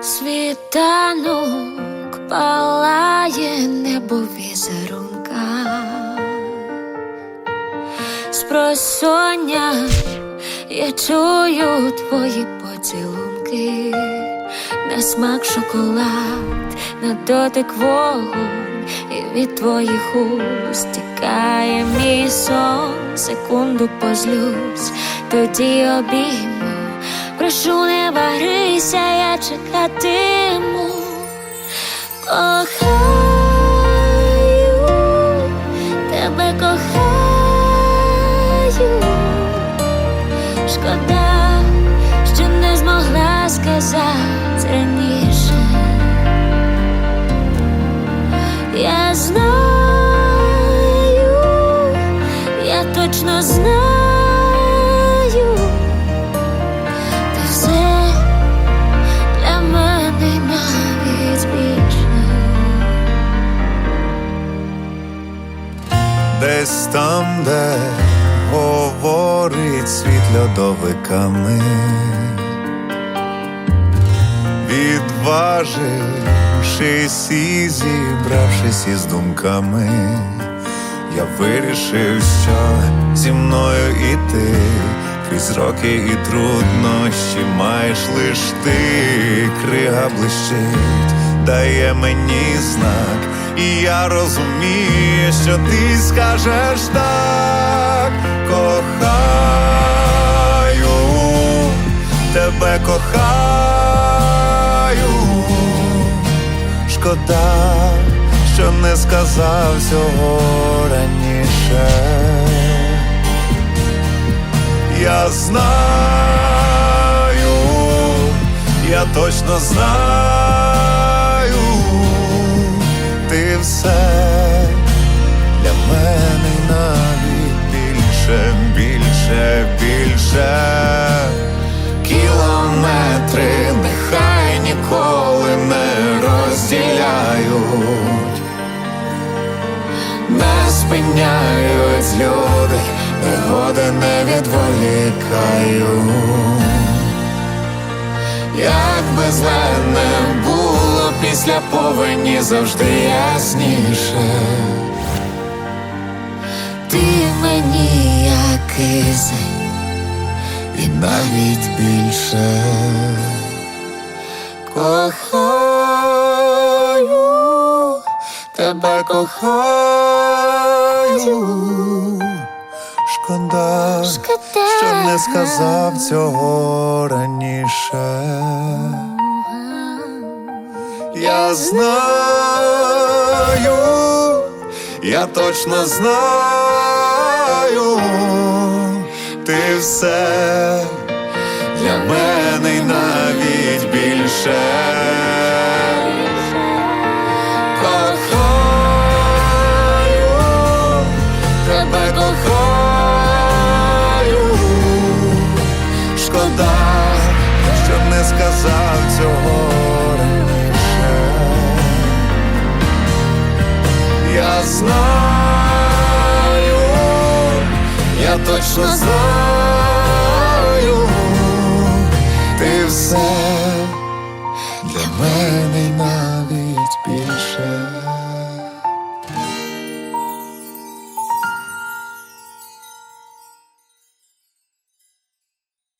Світанок палає небо візерунка. Спросоння я чую твої поцілунки, на смак шоколад, на дотик вогонь, і від твоїх уст тікає мій сон, секунду позлюсь, тоді обійму. Прошу, не я чекатиму. Кохаю, Десь там, де говорить світ льодовиками, відважившись і зібравшись із думками, я вирішив, що зі мною іти. Крізь роки і труднощі маєш лиш ти, крига блищить, дає мені знак, і я розумію, що ти скажеш так, кохаю, тебе кохаю, шкода, що не сказав цього раніше. Я знаю, я точно знаю, ти все спиняють люди, негоди не відволікають. Як би зле не було після повені завжди ясніше. Ти мені як кисень, І навіть більше кохаю, тебе кохаю, шкода, Шкода. що не сказав цього раніше. Я знаю, я точно знаю, ти все для мене й навіть більше. знаю, я точно знаю, ти все.